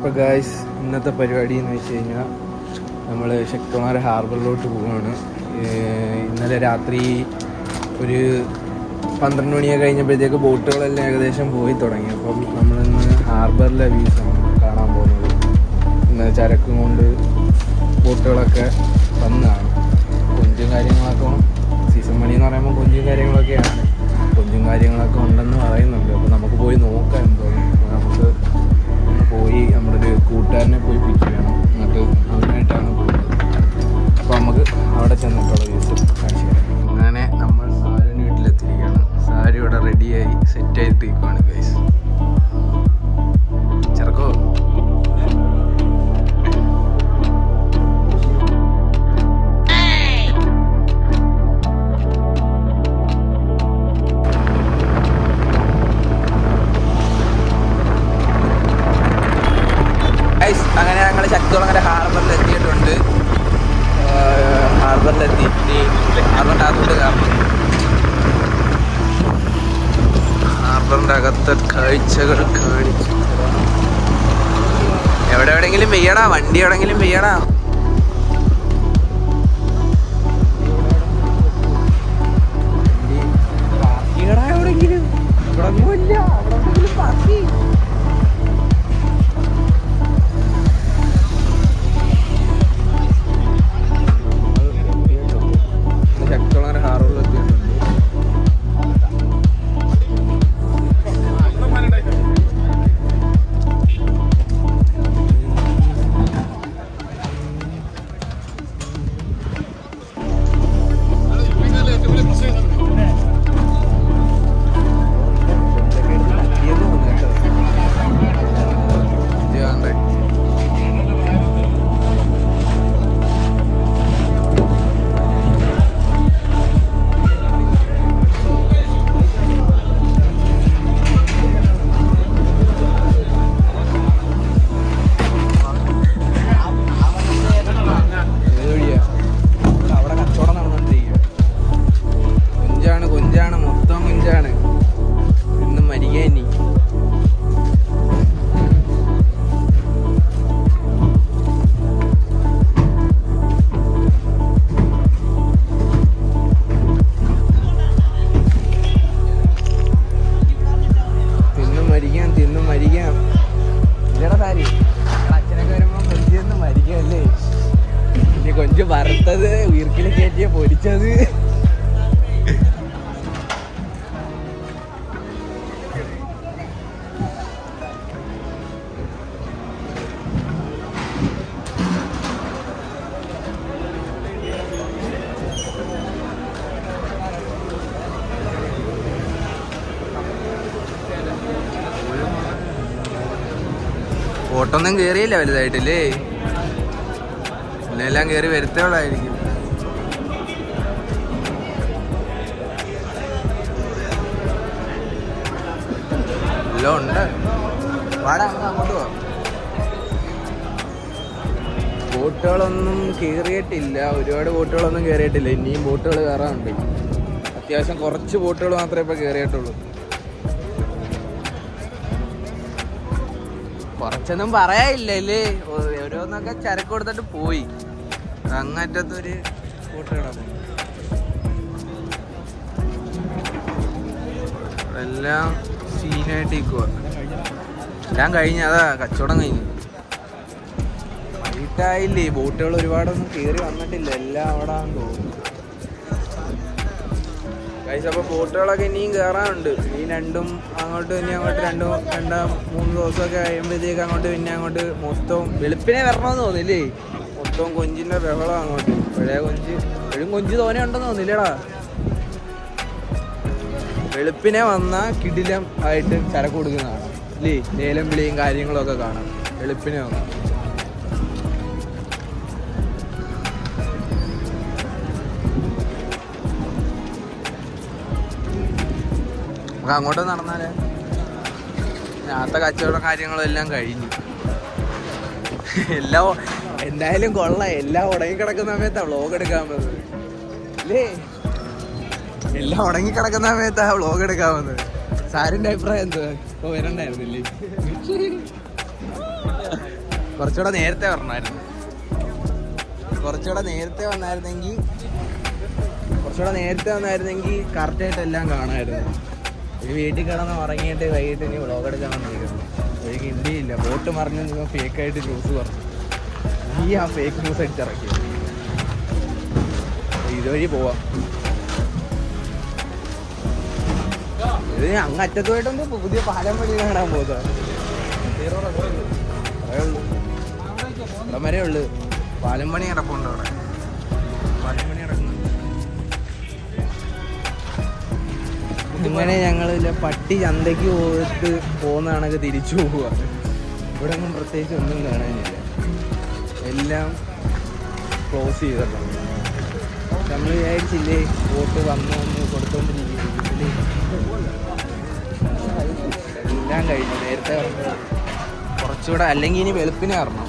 അപ്പോൾ ഗായ്സ് ഇന്നത്തെ പരിപാടി എന്ന് വെച്ച് കഴിഞ്ഞാൽ നമ്മൾ ശക്തമായ ഹാർബറിലോട്ട് പോവുകയാണ് ഇന്നലെ രാത്രി ഒരു പന്ത്രണ്ട് മണിയെ കഴിഞ്ഞപ്പോഴത്തേക്ക് ബോട്ടുകളെല്ലാം ഏകദേശം പോയി തുടങ്ങി. അപ്പം നമ്മളിന്ന് ഹാർബറിലെ വ്യൂസാണ് കാണാൻ പോകുന്നത്. ഇന്ന് ചരക്കും കൊണ്ട് ബോട്ടുകളൊക്കെ വന്നതാണ്. കൊഞ്ചും കാര്യങ്ങളൊക്കെ സീസൺ മണി എന്ന് പറയുമ്പോൾ കൊഞ്ചും കാര്യങ്ങളൊക്കെയാണ്. കൊഞ്ചും കാര്യങ്ങളൊക്കെ ഉണ്ടെന്ന് പറയുന്നുണ്ട്. അപ്പോൾ നമുക്ക് പോയി നോക്കാം എന്തോന്ന്. People. എവിടെയെങ്കിലും വെയ്യടാ വണ്ടി എവിടെയെങ്കിലും വെയ്യടാ ഇവിടെ കൊഞ്ച് വറുത്തത് വീർക്കിൽ കയറ്റിയ പൊരിച്ചത്. ഓട്ടൊന്നും കേറിയില്ല വലുതായിട്ടില്ലേ? എല്ലാം കേറി വരുത്തോളായിരിക്കും എല്ലാം ഉണ്ട്. വാടാ അങ്ങോട്ട് പോവാം ബോട്ടുകളൊന്നും കയറിയിട്ടില്ല ഒരുപാട് ബോട്ടുകളൊന്നും കയറിയിട്ടില്ല ഇനിയും ബോട്ടുകൾ കയറാനുണ്ട് അത്യാവശ്യം കുറച്ച് ബോട്ടുകൾ മാത്രമേ ഇപ്പോൾ കയറിയിട്ടുള്ളൂ കുറച്ചൊന്നും പറയാനില്ലല്ലേ ഓരോന്നൊക്കെ ചരക്ക് കൊടുത്തിട്ട് പോയി. അങ്ങറ്റത്തൊരു എല്ലാം സീനായിട്ട് നിൽക്കുക കഴിഞ്ഞ അതാ കച്ചവടം കഴിഞ്ഞു. വൈകിട്ടായില്ലേ ബോട്ടുകൾ ഒരുപാടൊന്നും കയറി വന്നിട്ടില്ല. എല്ലാം അവിടെ തോന്നുന്നു. കഴിച്ച അപ്പോൾ ബോട്ടുകളൊക്കെ ഇനിയും കയറാനുണ്ട് ഈ രണ്ടും അങ്ങോട്ട് ഇനി അങ്ങോട്ട് രണ്ടും രണ്ടാം മൂന്ന് ദിവസമൊക്കെ കഴിയുമ്പോഴത്തേക്ക് അങ്ങോട്ട് പിന്നെ അങ്ങോട്ട് മൊത്തം വെളുപ്പിനെ വരണമെന്ന് തോന്നില്ലേ മൊത്തം കൊഞ്ചിന്റെ ബഹളം അങ്ങോട്ട്. പഴയ കൊഞ്ച്. എഴും കൊഞ്ച് തോനെ ഉണ്ടെന്ന് തോന്നില്ലേടാ വെളുപ്പിനെ വന്ന കിടിലം ആയിട്ട് ചരക്ക് കൊടുക്കുന്നതാണ്. അല്ലേ ലേലം വിളിയും കാര്യങ്ങളും ഒക്കെ കാണാം. വെളുപ്പിനെ വന്ന. അങ്ങോട്ട് നടന്നാലേ. രാത്ത കച്ചവടം കാര്യങ്ങളും എല്ലാം കഴിഞ്ഞു. എല്ലാം എന്തായാലും കൊള്ളാം. എല്ലാം ഉടങ്ങി കിടക്കുന്ന സമയത്താ വ്ളോഗ് എടുക്കാൻ വന്നത്. അല്ലേ എല്ലാം ഉടങ്ങി കിടക്കുന്ന സമയത്താ വ്ളോഗ് എടുക്കാൻ വന്നത്. സാറിന്റെ അഭിപ്രായം എന്ത് വരണ്ടായിരുന്നില്ലേ? കുറച്ചുകൂടെ നേരത്തെ വരണമായിരുന്നു കുറച്ചുകൂടെ നേരത്തെ വന്നായിരുന്നെങ്കിൽ കുറച്ചുകൂടെ നേരത്തെ വന്നായിരുന്നെങ്കിൽ കറക്റ്റായിട്ട് എല്ലാം കാണായിരുന്നു. ഒരു വീട്ടിൽ കിടന്ന് ഉറങ്ങിയിട്ട് വൈകിട്ട് ഇനി വ്ളോഗ് എടുക്കാൻ വന്നിരിക്കുന്നു. ഒരു കിണ്ടിയില്ല ബോട്ട് മറിഞ്ഞ് നിങ്ങൾ ഫേക്കായിട്ട് ന്യൂസ് പറഞ്ഞു. നീ ആ ഫേക്ക് ന്യൂസ് അടിച്ചിറക്കി ഇതുവഴി പോവാം. ഇത് അങ്ങ് അറ്റത്തുമായിട്ടൊന്ന് പുതിയ പാലം വഴി കാണാൻ പോകുന്നത് വരെ ഉള്ളു. പാലം പണി കിടപ്പുണ്ട് അവിടെ. പാലം പണി കിടക്കുന്നു ഇങ്ങനെ ഞങ്ങൾ പട്ടി ചന്തയ്ക്ക് പോയിട്ട് പോകുന്നതാണൊക്കെ തിരിച്ചു പോവുക ഇവിടെ ഒന്നും പ്രത്യേകിച്ച് ഒന്നും കാണാനില്ല. എല്ലാം ക്ലോസ് ചെയ്തിട്ടുണ്ട് നമ്മൾ വിചാരിച്ചില്ലേ വോട്ട് വന്നു വന്ന് കൊടുത്തോണ്ടിരിക്കുന്നു. എല്ലാം കഴിഞ്ഞു. നേരത്തെ കുറച്ചുകൂടെ അല്ലെങ്കിൽ ഇനി വെളുപ്പിനെ ഇറങ്ങണം